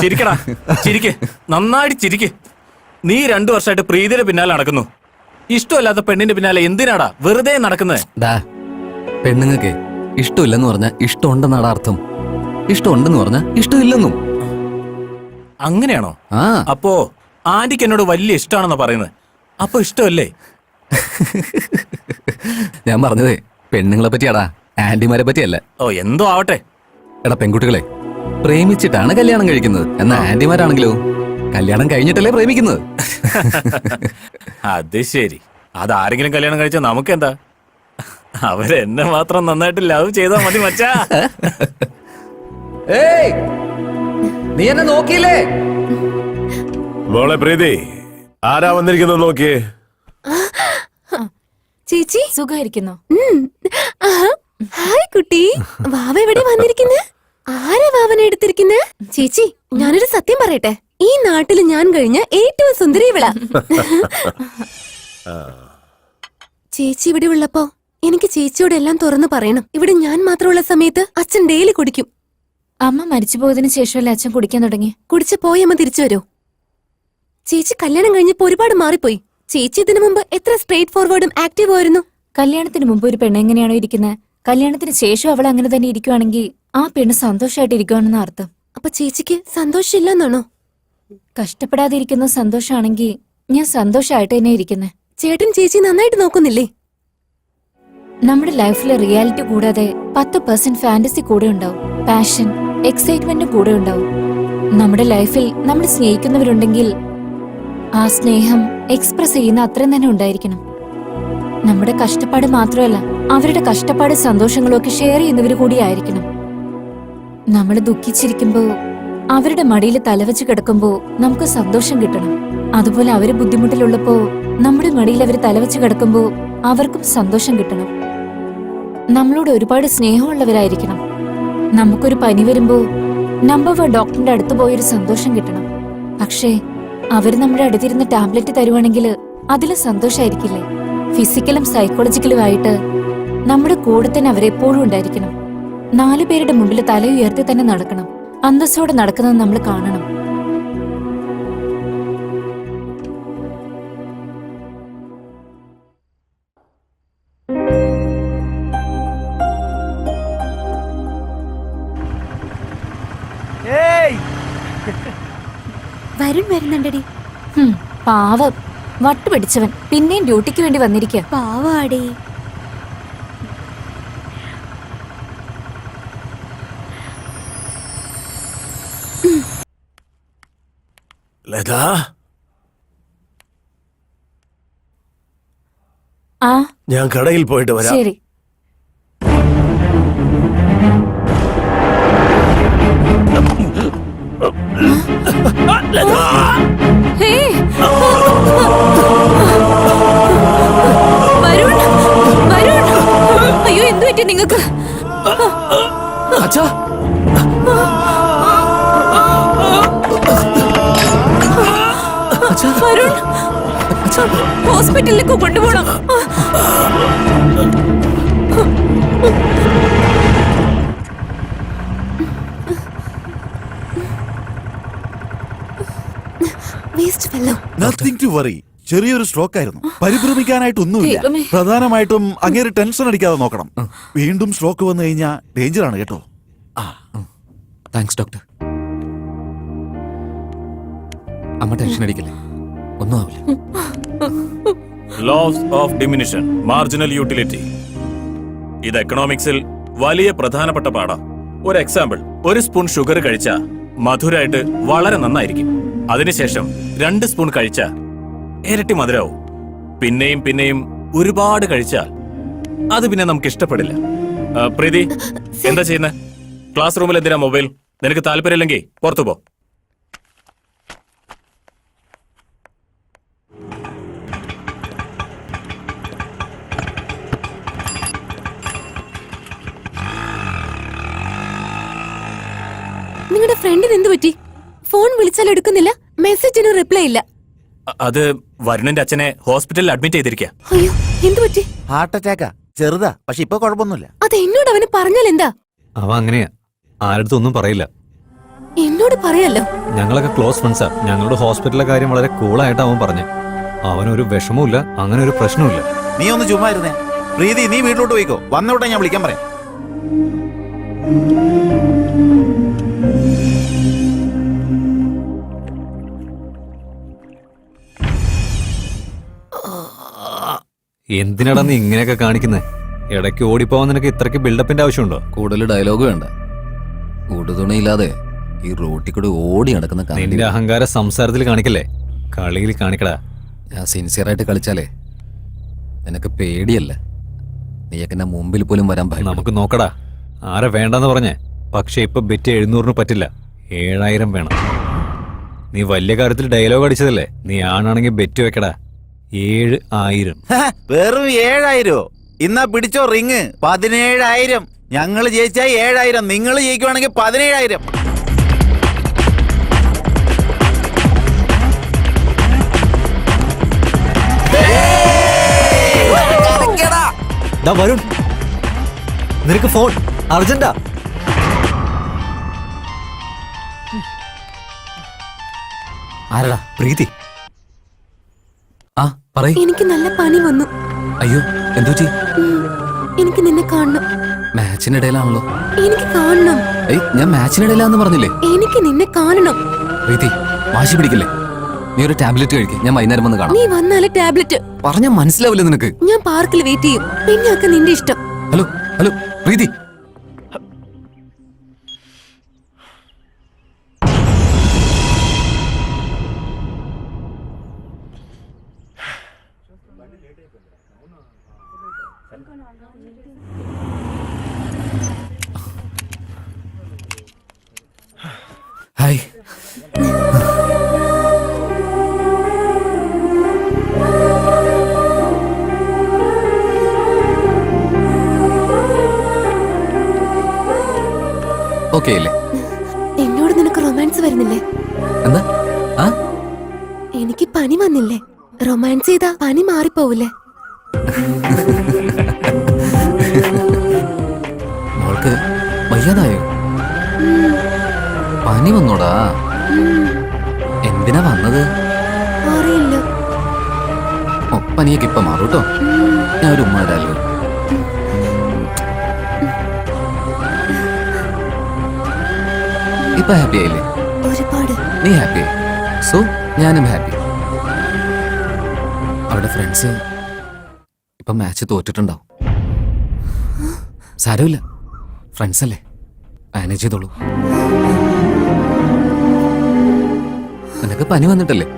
ചിരിക്കടാ ചിരിക്ക്. നന്നായിട്ട് ചിരിക്ക്. നീ രണ്ടു വർഷമായിട്ട് പ്രീതിയുടെ പിന്നാലെ നടക്കുന്നു. ഇഷ്ടമല്ലാത്ത പെണ്ണിന്റെ പിന്നാലെ എന്തിനാടാ വെറുതെ നടക്കുന്നത് ഡാ പെണ്ണുങ്ങൾക്ക് ഇഷ്ടമില്ലെന്ന് പറഞ്ഞാൽ ഇഷ്ടമുണ്ടെന്നാണ് അർത്ഥം. ഇഷ്ടമുണ്ടെന്ന് പറഞ്ഞാൽ ഇഷ്ടമില്ലെന്നും. അങ്ങനെയാണോ? ആ. അപ്പോ ആന്റിക്ക് എന്നോട് വലിയ ഇഷ്ടമാണെന്നാ പറയുന്നത്. അപ്പൊ ഇഷ്ടമല്ലേ? ഞാൻ പറഞ്ഞതേ പെണ്ണുങ്ങളെ പറ്റിയാടാ. ആന്റിമാരെ പറ്റിയല്ല. ഓ എന്തോ ആവട്ടെ. എടാ പെൺകുട്ടികളെ പ്രേമിച്ചിട്ടാണ് കല്യാണം കഴിക്കുന്നത്. എന്നാ ആന്റിമാരാണെങ്കിലോ? കല്യാണം കഴിഞ്ഞിട്ടല്ലേ പ്രേമിക്കുന്നത്? അത് ശരി. അതാരെങ്കിലും കല്യാണം കഴിച്ചാൽ നമുക്കെന്താ? അവരെന്നെ മാത്രം നന്നായിട്ട് ലവ് ചെയ്താ മതി മച്ചാ. ഏയ്! നീ എന്നെ നോക്കിയില്ലേ? മോളെ പ്രീതി ആരാ വന്നിരിക്കുന്നത് നോക്കിയേ? ചേച്ചി. ആഹാ. ഹായ് കുട്ടി. വാവ എവിടെ വന്നിരിക്കുന്നെ? ആരാ വാവനെ എടുത്തിരിക്കുന്നെ? ചേച്ചി ഞാനൊരു സത്യം പറയട്ടെ. ഈ നാട്ടിൽ ഞാൻ കഴിഞ്ഞ ഏറ്റവും സുന്ദരി ഇവിള. ചേച്ചി ഇവിടെ ഉള്ളപ്പോ എനിക്ക് ചേച്ചിയോട് എല്ലാം തുറന്നു പറയണം. ഇവിടെ ഞാൻ മാത്രമുള്ള സമയത്ത് അച്ഛൻ ഡെയിലി കുടിക്കും. അമ്മ മരിച്ചു പോയതിനു ശേഷമല്ലേ അച്ഛൻ കുടിക്കാൻ തുടങ്ങി? കുടിച്ച് പോയി അമ്മ തിരിച്ചു വരൂ. ചേച്ചി കല്യാണം കഴിഞ്ഞപ്പോ ഒരുപാട് മാറിപ്പോയി. ചേച്ചി ഇതിനു മുമ്പ് എത്ര സ്ട്രേറ്റ് ഫോർവേഡും ആക്റ്റീവ് ആയിരുന്നു. കല്യാണത്തിന് മുമ്പ് ഒരു പെണ്ണെങ്ങനെയാണോ ഇരിക്കുന്നത് കല്യാണത്തിന് ശേഷം അവൾ അങ്ങനെ തന്നെ ഇരിക്കുവാണെങ്കിൽ ആ പെണ്ണ് സന്തോഷമായിട്ട് ഇരിക്കുവാണെന്ന അർത്ഥം. അപ്പൊ ചേച്ചിക്ക് സന്തോഷമില്ലെന്നാണോ? കഷ്ടപ്പെടാതിരിക്കുന്ന സന്തോഷമാണെങ്കിൽ ഞാൻ സന്തോഷമായിട്ട് തന്നെ ഇരിക്കുന്നത് ചേട്ടൻ ചേച്ചി നന്നായിട്ട് നോക്കുന്നില്ലേ? നമ്മുടെ ലൈഫിലെ റിയാലിറ്റി കൂടാതെ പത്ത് പെർസെന്റ് ഫാന്റസി കൂടെ ഉണ്ടാവും. പാഷൻ എക്സൈറ്റ്മെന്റും കൂടെ ഉണ്ടാവും. നമ്മുടെ ലൈഫിൽ നമ്മൾ സ്നേഹിക്കുന്നവരുണ്ടെങ്കിൽ ആ സ്നേഹം എക്സ്പ്രസ് ചെയ്യുന്ന അത്രയും തന്നെ ഉണ്ടായിരിക്കണം. നമ്മുടെ കഷ്ടപ്പാട് മാത്രമല്ല അവരുടെ കഷ്ടപ്പാട് സന്തോഷങ്ങളൊക്കെ ഷെയർ ചെയ്യുന്നവർ കൂടിയായിരിക്കണം. നമ്മൾ ദുഃഖിച്ചിരിക്കുമ്പോ അവരുടെ മടിയിൽ തലവെച്ച് കിടക്കുമ്പോ നമുക്ക് സന്തോഷം കിട്ടണം. അതുപോലെ അവർ ബുദ്ധിമുട്ടിലുള്ളപ്പോ നമ്മുടെ മടിയിൽ അവർ തലവെച്ച് കിടക്കുമ്പോ അവർക്കും സന്തോഷം കിട്ടണം. നമ്മളോട് ഒരുപാട് സ്നേഹമുള്ളവരായിരിക്കണം. നമുക്കൊരു പനി വരുമ്പോ നമ്പർ വൺ ഡോക്ടറിന്റെ അടുത്ത് പോയൊരു സന്തോഷം കിട്ടണം. പക്ഷേ അവർ നമ്മുടെ അടുത്തിരുന്ന് ടാബ്ലറ്റ് തരുവാണെങ്കിൽ അതിൽ സന്തോഷമായിരിക്കില്ലേ ഫിസിക്കലും സൈക്കോളജിക്കലും ആയിട്ട് നമ്മുടെ കൂടെ തന്നെ അവരെപ്പോഴും ഉണ്ടായിരിക്കണം. നാലു പേരുടെ മുമ്പിൽ തല ഉയർത്തി തന്നെ നടക്കണം. അന്തസ്സോടെ നടക്കുന്നത് നമ്മൾ കാണണം. വരുൺ വരുന്നുണ്ടടി പാവം. വട്ടുപിടിച്ചവൻ പിന്നെയും ഡ്യൂട്ടിക്ക് വേണ്ടി വന്നിരിക്കുക പാവാടി. ലതാ ആ ഞാൻ കടയിൽ പോയിട്ട് വരാം ശരി ഹേ! വരുൺ! വരുൺ! അയ്യോ എന്തു പറ്റി നിങ്ങക്ക് അച്ഛാ ഹോസ്പിറ്റലിലേക്ക് കൊണ്ടുപോകണം. നത്തിങ് ടു വറി ചെറിയൊരു സ്ട്രോക്ക് ആയിരുന്നു. പരിഭ്രമിക്കാനായിട്ട് ഒന്നുമില്ല. പ്രധാനമായിട്ടും അങ്ങേര് ടെൻഷൻ അടിക്കാതെ നോക്കണം. വീണ്ടും സ്ട്രോക്ക് വന്നു കഴിഞ്ഞാൽ ഡേഞ്ചർ ആണ് കേട്ടോ. താങ്ക്സ് ഡോക്ടർ അമ്മ ടെൻഷൻ അടിക്കല്ലേ? ഒന്നും ആവില്ല. Laws of diminishing marginal utility ഇത് എക്കണോമിക്സിൽ വലിയ പ്രധാനപ്പെട്ട പാഠം. ഒരു എക്സാമ്പിൾ ഒരു സ്പൂൺ ഷുഗർ കഴിച്ച മധുരായിട്ട് വളരെ നന്നായിരിക്കും. അതിനുശേഷം രണ്ട് സ്പൂൺ കഴിച്ച ഇരട്ടി മധുരാവും. പിന്നെയും പിന്നെയും ഒരുപാട് കഴിച്ചാൽ അത് പിന്നെ നമുക്ക് ഇഷ്ടപ്പെടില്ല പ്രീതി എന്താ ചെയ്യുന്നത് ക്ലാസ് റൂമിൽ എന്തിനാ മൊബൈൽ നിനക്ക് താല്പര്യമില്ലെങ്കിൽ പുറത്തു പോ. നിങ്ങളുടെ ഫ്രണ്ടിന് എന്ത് പറ്റി? ഫോൺ വിളിച്ചാൽ എടുക്കുന്നില്ല മെസ്സേജിന് റിപ്ലൈ ഇല്ല. അത് വരുണിന്റെ അച്ഛനെ ഹോസ്പിറ്റലിൽ അഡ്മിറ്റ് ചെയ്തിരിക്കുക അയ്യോ എന്ത് പറ്റി? ഹാർട്ട് അറ്റാക്കാ ചെറുതാ പക്ഷെ ഇപ്പൊ കുഴപ്പമൊന്നുമില്ല. അത് എന്നോട് അവന് പറഞ്ഞാൽ എന്താ? അവ അങ്ങനെയാ. ആരടുത്തും ഒന്നും പറയില്ല. എന്നോട് പറയാലോ ഞങ്ങളൊക്കെ ക്ലോസ് ഫ്രണ്ട്സാ ഞങ്ങളുടെ ഹോസ്പിറ്റലിലെ കാര്യം വളരെ കൂളായിട്ട് അവൻ പറഞ്ഞു. അവനൊരു വിഷമവുമില്ല അങ്ങനെ ഒരു പ്രശ്നവുമില്ല. നീ ഒന്ന് ചുമ്മാ ഇരുന്നേ. പ്രീതി നീ വീട്ടിലോട്ട് പോയിക്കോ. വന്നോട്ടെ ഞാൻ വിളിക്കാൻ പറയാം. എന്തിനാടാ നീ ഇങ്ങനെയൊക്കെ കാണിക്കുന്നത് ഇടയ്ക്ക് ഓടിപ്പോവാൻ നിനക്ക് ഇത്രയ്ക്ക് ബിൽഡപ്പിന്റെ ആവശ്യമുണ്ടോ? കൂടുതൽ ഡയലോഗ് വേണ്ട. ഉടുതുണിയില്ലാതെ ഈ റോട്ടിൽ കൂടി ഓടി നടക്കുന്ന നിന്റെ അഹങ്കാര സംസാരത്തിൽ കാണിക്കല്ലേ? കളിയിൽ കാണിക്കടാ. ഞാൻ സിൻസിയറായിട്ട് കളിച്ചാലേ നിനക്ക് പേടിയല്ല? നീയൊക്കെ എന്നെ മുമ്പിൽ പോലും വരാൻ ഭയം നമുക്ക് നോക്കടാ. ആരെ വേണ്ടെന്ന് പറഞ്ഞേ? പക്ഷെ ഇപ്പൊ ബെറ്റ് എഴുന്നൂറിന് പറ്റില്ല. ഏഴായിരം വേണം. നീ വലിയ കാര്യത്തിൽ ഡയലോഗ് അടിച്ചതല്ലേ? നീ ആണാണെങ്കിൽ ബെറ്റ് വെക്കടാ. ഏഴ് ആയിരം. വെറും ഏഴായിരോ? ഇന്നാ പിടിച്ചോ റിങ്. പതിനേഴായിരം. ഞങ്ങൾ ജയിച്ചാൽ ഏഴായിരം. നിങ്ങൾ ജയിക്കുവാണെങ്കിൽ പതിനേഴായിരം. വരും വരുൺ. നിനക്ക് ഫോൺ. അർജന്റാ. ആരടാ? പ്രീതി. എനിക്ക് നല്ല പനി വന്നു. അയ്യോ എന്തോ എനിക്ക് നിന്നെ കാണണം. മാച്ചിനിടയിലാണല്ലോ. എനിക്ക് കാണണം. ഏയ് ഞാൻ മാച്ചിനിടയിലാന്ന് പറഞ്ഞില്ലേ? എനിക്ക് നിന്നെ കാണണം. പ്രീതി വാശി പിടിക്കില്ലേ? നീ ഒരു ടാബ്ലറ്റ് കഴിക്ക്. ഞാൻ വൈകുന്നേരം വന്ന് കാണാം. നീ വന്നാലേ ടാബ്ലറ്റ്. പറഞ്ഞ മനസ്സിലാവില്ല നിനക്ക്? ഞാൻ പാർക്കിൽ വെയിറ്റ് ചെയ്യും. പിന്നെ നിന്റെ ഇഷ്ടം. ഹലോ ഹലോ പ്രീതി. ഓക്കെ അല്ലേ എന്നോട് നിനക്ക് റൊമാൻസ് വരുന്നില്ലേ? എന്താ? ആ? എനിക്ക് പനി വന്നില്ലേ? റൊമാൻസ് ചെയ്താ പനി മാറിപ്പോവില്ലേ? മോൾക്ക് വയ്യാതായോ? പനി വന്നോടാ. എന്തിനാ വന്നത്? അറിയില്ല. പനിയൊക്കെ ഇപ്പൊ മാറൂട്ടോ. ഞാൻ ഒരു ഉമ്മ തരാലോ ഇപ്പൊ ഹാപ്പി ആയില്ലേ? ഒരുപാട്. നീ ഹാപ്പി സോ ഞാനും ഹാപ്പി അവിടെ ഫ്രണ്ട്സ് ഇപ്പൊ മാച്ച് തോറ്റിട്ടുണ്ടാവും. സാരമില്ല. ഫ്രണ്ട്സ് അല്ലേ? മാനേജ് ചെയ്തോളൂ. നിനക്ക് പനി വന്നിട്ടല്ലേ?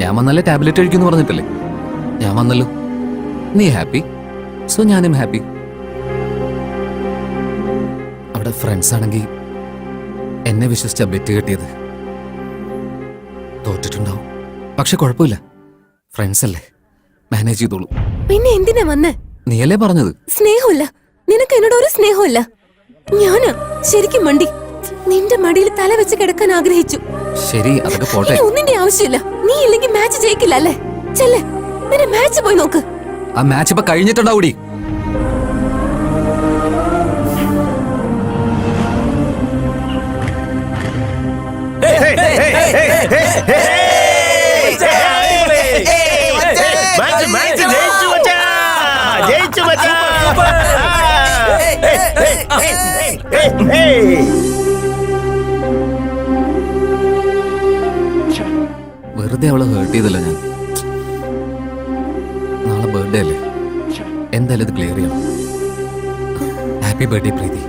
ഞാൻ വന്നല്ലേ ടാബ്ലറ്റ് കഴിക്കുമെന്ന് പറഞ്ഞിട്ടല്ലേ? ഞാൻ വന്നല്ലോ. നീ ഹാപ്പി സോ ഞാനും ഹാപ്പി അവിടെ ഫ്രണ്ട്സ് ആണെങ്കിൽ എന്നെ വിശ്വസിച്ച ബെറ്റ് കിട്ടിയത്. തോറ്റിട്ടുണ്ടാവും. പക്ഷെ കുഴപ്പമില്ല. ഫ്രണ്ട്സ് അല്ലേ? മാനേജ് ചെയ്തോളൂ. പിന്നെ എന്തിനാ വന്നേ? നീയല്ലേ പറഞ്ഞത്? സ്നേഹമില്ല. നിനക്ക് എന്നോട് ഒരു സ്നേഹമില്ല. ഞാൻ ശരിക്കും മണ്ടി. നിന്റെ മടിയിൽ തല വെച്ച് കിടക്കാൻ ആഗ്രഹിച്ചു. ശരി അതൊക്കെ പോട്ടെ. ഒന്നിന്റെ ആവശ്യമില്ല. നീ ഇല്ലെങ്കിൽ മാച്ച് ജയിക്കില്ല അല്ലേ? ചെല്ലേ. നിന്റെ മാച്ച് പോയി നോക്ക്. ആ മാച്ച് ഇപ്പൊ കഴിഞ്ഞിട്ടുണ്ടാവൂടി. വെറുതെ അവളെ ഹേർട്ട് ചെയ്തല്ലോ ഞാൻ. നാളെ ബർത്ത്ഡേ അല്ലേ? എന്തായാലും ഇത് ക്ലിയർ ചെയ്യണം. Happy birthday Preethi.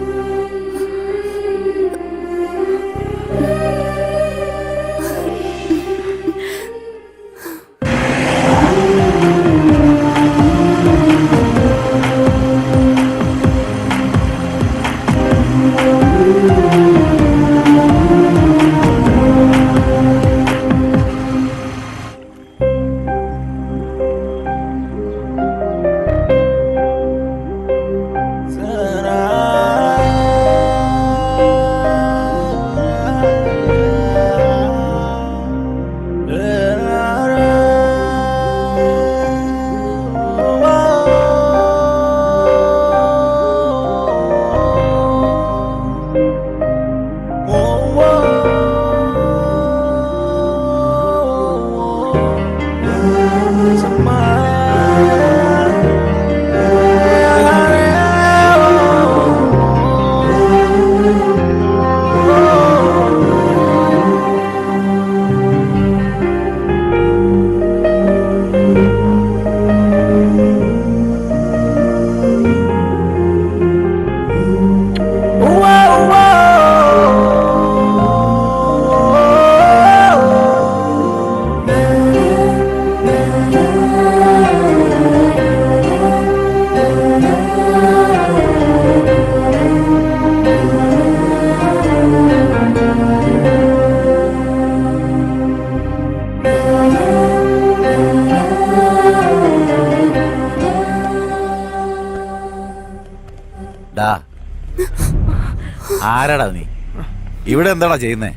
ഇവിടെ എന്താടാ ചെയ്യുന്നേ?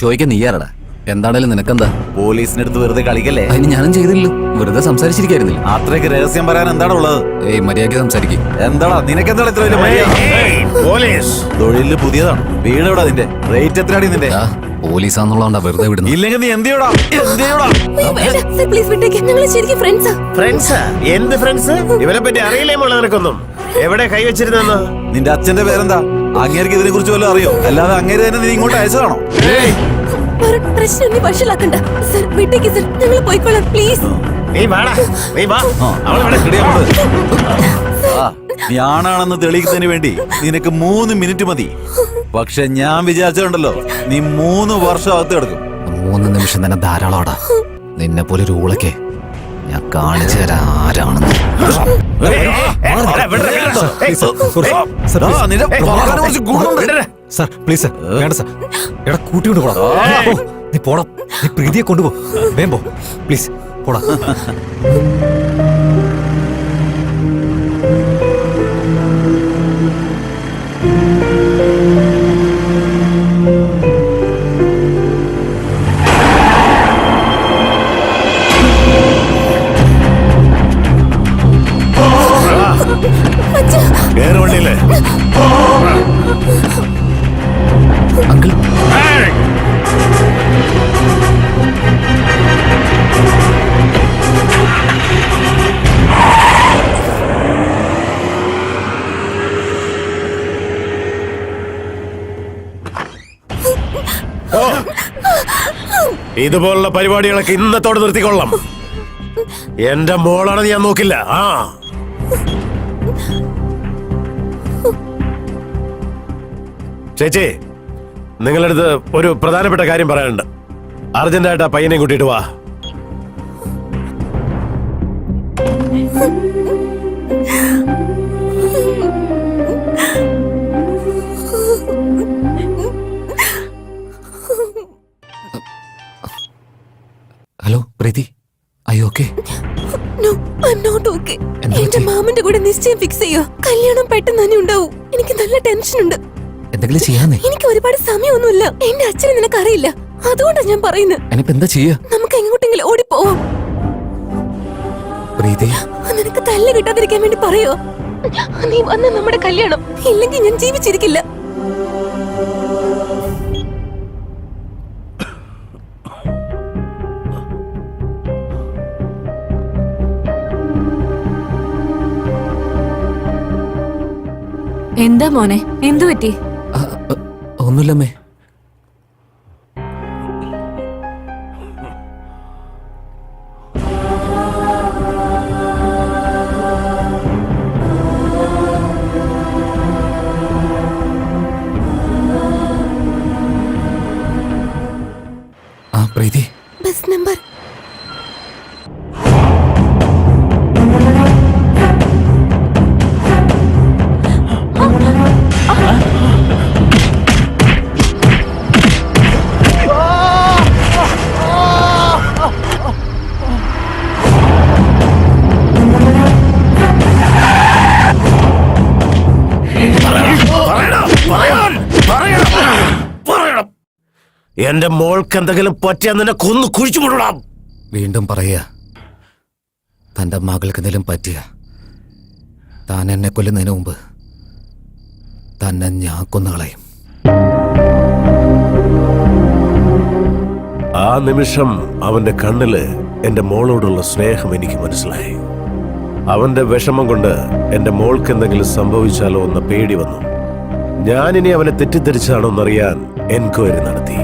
ചോദിക്കാൻ നീയാറടാ എന്താണേലും നിനക്കെന്താ? പോലീസിന്റെ അടുത്ത് വെറുതെ കളിക്കല്ലേ? അതിന് ഞാനും ചെയ്തില്ലല്ലോ. വെറുതെ സംസാരിച്ചിരിക്കായിരുന്നില്ല. അത്രയ്ക്ക് രഹസ്യം പറയാൻ എന്താണ് ഉള്ളത്? ഏയ് മര്യാദയ്ക്ക് സംസാരിക്കും. എന്താടാ നിനക്കെന്താടാ ഇത്ര വലിയ മര്യാദ? പോലീസ്. തൊഴിലിൽ പുതിയതാണ്. വീട് എവിടെ നിന്റെ? റേറ്റ് എത്രയാടി നിന്റെ? പോലീസാന്നുള്ളതാണ്ടാ വെറുതെ വിടുന്നു ഇല്ലെങ്കിൽ നീ എന്ത് ചെയ്യടാ? എന്ത് ചെയ്യടാ? അയ്യോ, പ്ലീസ് വിട്ടേക്ക്. ഞങ്ങൾ ശരിക്കും ഫ്രണ്ട്സാ ഫ്രണ്ട്സ് എന്ത് ഫ്രണ്ട്സ് ഇവരെ പറ്റി അറിയില്ലേ മോളെ നിനക്കൊന്നും? എവിടെ കൈവച്ചിരുന്നെന്ന്? നിന്റെ അച്ഛന്റെ പേരെന്താ? അങ്ങേർക്ക് ഇതിനെ കുറിച്ച് വല്ലതും അറിയോ? അല്ലാതെ അങ്ങേര് തന്നെ നീ ഇങ്ങോട്ട് അയച്ചതാണോ? പ്രശ്നം നീ വഷളാക്കണ്ട. സർ വിട്ടേക്ക് സർ ഞങ്ങൾ പോയിക്കോളാം പ്ലീസ്. നീ വാടാ നീ വാ. ആ, നീ ആണാണെന്ന് തെളിയിക്കുന്നതിന് വേണ്ടി നിനക്ക് മൂന്ന് മിനിറ്റ് മതി. പക്ഷെ ഞാൻ വിചാരിച്ചിട്ടുണ്ടല്ലോ നീ മൂന്ന് വർഷം അകത്ത് കിടക്കും. മൂന്ന് നിമിഷം തന്നെ ധാരാളമാടാ നിന്നെ പോലെ ഒരു ഊളക്കെ ഞാൻ കാണിച്ചു തരാം ആരാണെന്ന്. ഗുണമുണ്ട്. സാർ പ്ലീസ് സാർ വേണ്ട സാർ. എടാ കൂട്ടിക്കൊണ്ട് പോടാ. നീ പോടാ. നീ പ്രീതിയെ കൊണ്ടുപോ. വേം പോ. പ്ലീസ് പോടാ. ഇതുപോലുള്ള പരിപാടികളൊക്കെ ഇന്നത്തോടെ നിർത്തിക്കൊള്ളാം. എന്റെ മോളാണ് ഞാൻ നോക്കില്ല. ആ. ചേച്ചി നിങ്ങളടുത്ത് ഒരു പ്രധാനപ്പെട്ട കാര്യം പറയാനുണ്ട്. അർജന്റായിട്ട് ആ പയ്യനെ കൂട്ടിയിട്ട് വാ. എന്റെ? മാമന്റെ കൂടെ നിശ്ചയം ഫിക്സ് ചെയ്യോ. കല്യാണം പെട്ടെന്ന് തന്നെ ഉണ്ടാവും. എനിക്ക് നല്ല ടെൻഷൻ ഉണ്ട്. എന്തെങ്കിലും ചെയ്യാന്നേ? എനിക്ക് ഒരുപാട് സമയമൊന്നുമില്ല. എന്റെ അച്ഛനെ നിനക്ക് അറിയില്ല അതുകൊണ്ടാണ് ഞാൻ പറയുന്നത് എന്താ ചെയ്യാ? നമുക്ക് എങ്ങോട്ടെങ്കിലും ഓടിപ്പോവാം. പ്രീതി. നിനക്ക് തല്ല് കിട്ടാതിരിക്കാൻ വേണ്ടി പറയോ? നീ വന്ന നമ്മുടെ കല്യാണം. ഇല്ലെങ്കിൽ ഞാൻ ജീവിച്ചിരിക്കില്ല. എന്താ മോനെ? എന്തു പറ്റി? ഒന്നുമില്ലമ്മേ. എന്റെ മോൾക്ക് എന്തെങ്കിലും പറ്റിയാ നിന്നെ കൊന്നു കുഴിച്ചു മുടാം വീണ്ടും പറയുക തന്റെ മകൾക്ക് എന്തെങ്കിലും പറ്റിയ. താൻ എന്നെ കൊല്ലുന്നതിന് മുമ്പ് തന്നെ ഞാൻ കൊന്നുകളയും ആ നിമിഷം അവന്റെ കണ്ണിൽ എന്റെ മോളോടുള്ള സ്നേഹം എനിക്ക് മനസ്സിലായി. അവന്റെ വിഷമം കൊണ്ട് എന്റെ മോൾക്ക് എന്തെങ്കിലും സംഭവിച്ചാലോ എന്ന പേടി വന്നു. ഞാനിനി അവനെ തെറ്റിദ്ധരിച്ചാണോ എന്നറിയാൻ എൻക്വയറി നടത്തി.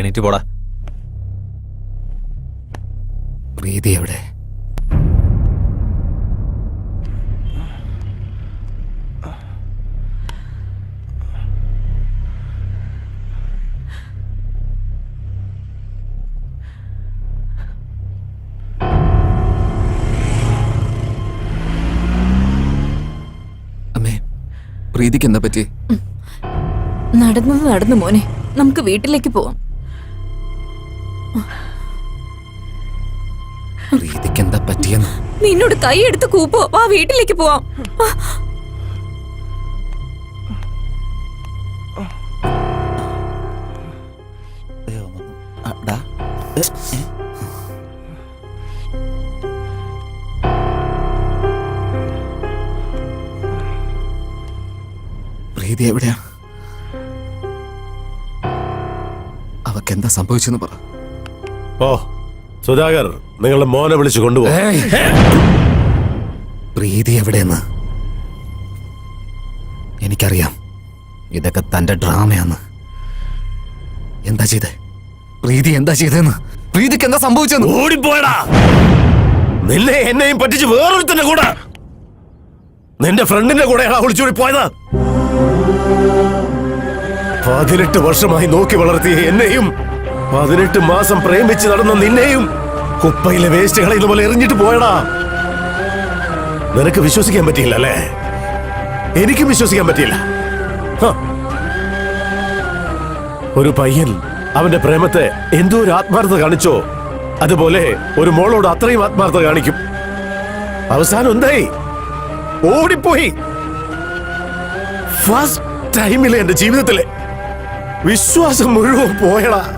എണീറ്റ് പോടാ. പ്രീതി എവിടെ? അമ്മേ പ്രീതിക്ക് എന്താ പറ്റി നടന്നത് നടന്നു മോനെ. നമുക്ക് വീട്ടിലേക്ക് പോവാം. പ്രീതിക്ക് എന്താ പറ്റിയെന്ന്? നിന്നോട് കൈ എടുത്ത് കൂപ്പോ. ആ വീട്ടിലേക്ക് പോവാം. പ്രീതി എവിടെയാ? അവക്കെന്താ സംഭവിച്ചെന്ന് പറ. ഓ സുധാകർ നിങ്ങളുടെ മോനെ വിളിച്ചു കൊണ്ടുപോ. പ്രീതി എവിടെയെന്ന്? എനിക്കറിയാം. ഇതൊക്കെ തന്റെ ഡ്രാമയാന്ന്. എന്താ ചെയ്തേ? പ്രീതി എന്താ ചെയ്തെന്ന്? പ്രീതിക്ക് എന്താ സംഭവിച്ചെന്ന്? ഓടിപ്പോയടാ! നിന്നെ എന്നെയും പറ്റിച്ച് വേറൊരുത്തന്റെ കൂടെ. നിന്റെ ഫ്രണ്ടിന്റെ കൂടെയാണ് ഒളിച്ചോടി പോയത്. പതിനെട്ട് വർഷമായി നോക്കി വളർത്തിയ എന്നെയും പതിനെട്ട് മാസം പ്രേമിച്ച് നടന്ന നിന്നെയും കുപ്പയിലെ വേസ്റ്റുകളെ ഇതുപോലെ പോലെ എറിഞ്ഞിട്ട് പോയടാ. നിനക്ക് വിശ്വസിക്കാൻ പറ്റിയില്ല അല്ലേ? എനിക്കും വിശ്വസിക്കാൻ പറ്റിയില്ല. ഒരു പയ്യൻ അവന്റെ പ്രേമത്തെ എന്തോ ഒരു ആത്മാർത്ഥത കാണിച്ചോ? അതുപോലെ ഒരു മോളോട് അത്രയും ആത്മാർത്ഥത കാണിക്കും. അവസാനം എന്തായി? ഓടിപ്പോയി. ഫസ്റ്റ് ടൈമിലെ എന്റെ ജീവിതത്തിലെ. വിശ്വാസം മുഴുവൻ പോയടാ.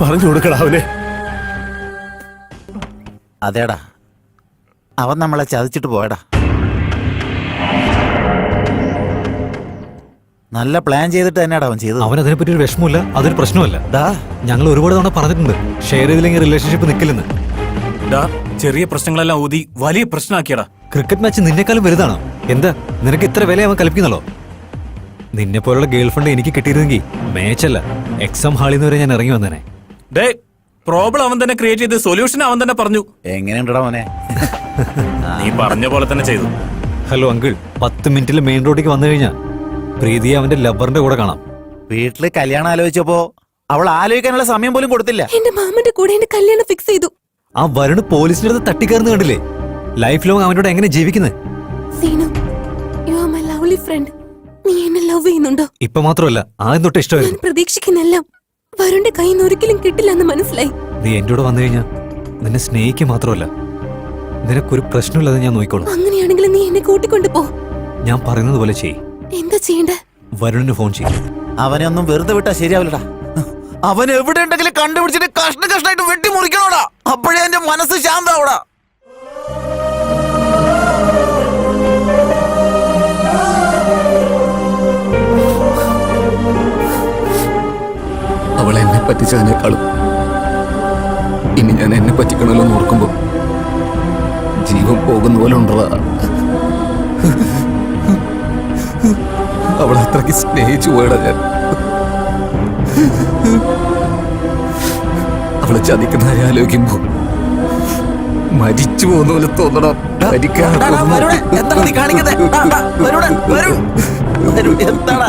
പറഞ്ഞു കൊടുക്കടാ അവനെ. അതേടാ. അവൻ നമ്മളെ ചതിച്ചിട്ട് പോയടാ. നല്ല പ്ലാൻ ചെയ്തിട്ട് തന്നെയാടാ അവൻ ചെയ്തത്. അവൻ അതിനെപ്പറ്റി ഒരു വിഷമമില്ല അതൊരു പ്രശ്നമല്ല ഡാ. ഞങ്ങൾ ഒരുപാട് തവണ പറഞ്ഞിട്ടുണ്ട് ഷെയർ ചെയ്തില്ലെങ്കിൽ റിലേഷൻഷിപ്പ് നിൽക്കില്ലെന്ന് ഡാ ചെറിയ പ്രശ്നങ്ങളെല്ലാം ഊതി വലിയ പ്രശ്നമാക്കിയടാ. ക്രിക്കറ്റ് മാച്ച് നിന്നെക്കാളും വലുതാണ്. എന്താ നിനക്ക് ഇത്ര വില അവൻ കൽപ്പിക്കുന്നല്ലോ നിന്നെ പോലുള്ള ഗേൾഫ്രണ്ട് എനിക്ക് കിട്ടിയിരുന്നെങ്കിൽ മാച്ചല്ല എക്സാം ഹാളിൽ നിന്ന് വരെ ഞാൻ ഇറങ്ങി വന്നേനെ. ഡേ പ്രോബ്ലം അവൻ തന്നെ ക്രിയേറ്റ് ചെയ്ത് സൊല്യൂഷൻ അവൻ തന്നെ പറഞ്ഞു. എങ്ങനെയുണ്ടടാ മോനെ? നീ പറഞ്ഞ പോലെ തന്നെ ചെയ്തു. ഹലോ അങ്കിൾ പത്ത് മിനിറ്റിൽ മെയിൻ റോഡിലേക്ക് വന്നു കഴിഞ്ഞാൽ പ്രീതി അവന്റെ ലബറിന്റെ കൂടെ കാണാം. വീട്ടിൽ കല്യാണം ആലോചിച്ചപ്പോ അവൾ ആലോചിക്കാനുള്ള സമയം പോലും കൊടുത്തില്ല. എന്റെ മാമന്റെ കൂടെ എന്റെ കല്യാണം ഫിക്സ് ചെയ്തു. ആ വരുണ് പോലീസിന്റെ അടുത്ത് തട്ടിക്കയറുന്ന കണ്ടില്ലേ? ലൈഫ് ലോങ് അവനോട് എങ്ങനെ ജീവിക്കുന്നത് Seenu you are my lovely friend നീ എന്നെ ലവ് ചെയ്യുന്നുണ്ടോ? ഇപ്പൊ മാത്രമല്ല ആദ്യം തൊട്ട് ഇഷ്ടമായിരുന്നു. പ്രതീക്ഷിക്കുന്നെല്ലാം വരുണിന്റെ കയ്യിൽ നിന്ന് ഒരിക്കലും കിട്ടില്ല എന്ന് മനസ്സിലായി. നീ എന്റെ കൂടെ വന്നു കഴിഞ്ഞാൽ നിന്നെ സ്നേഹിക്കുക മാത്രമല്ല നിനക്കൊരു പ്രശ്നമില്ലാതെ ഞാൻ നോക്കിക്കോളും. അങ്ങനെയാണെങ്കിൽ നീ എന്നെ കൂട്ടിക്കൊണ്ടു പോ. ഞാൻ പറയുന്നത് പോലെ ചെയ് എന്താ ചെയ്യണ്ടേ? വരുണിന് ഫോൺ ചെയ്യും. അവനെ ഒന്നും വെറുതെ വിട്ടാ ശരിയാവില്ലടാ. അവൻ എവിടെ ഉണ്ടെങ്കിലും കണ്ടുപിടിച്ചിട്ട് കഷ്ണ കഷ്ണായിട്ട് വെട്ടി മുറിക്കണോടാ അപ്പോഴേ എന്റെ മനസ്സ് ശാന്താവടാ. പറ്റിച്ചതിനേക്കാളും ഇനി ഞാൻ എന്നെ പറ്റിക്കണമല്ലോ എന്ന് ഓർക്കുമ്പോ ജീവൻ പോകുന്ന പോലെ ഉണ്ടതാ അവളെ അത്രയ്ക്ക് സ്നേഹിച്ചു പോയടാ ഞാൻ. അവളെ ചതിക്കുന്ന കാര്യം ആലോചിക്കുമ്പോ മരിച്ചു പോകുന്ന പോലെ തോന്നണം. എന്താണ് നീ കാണിക്കുന്നത് എന്താടാ?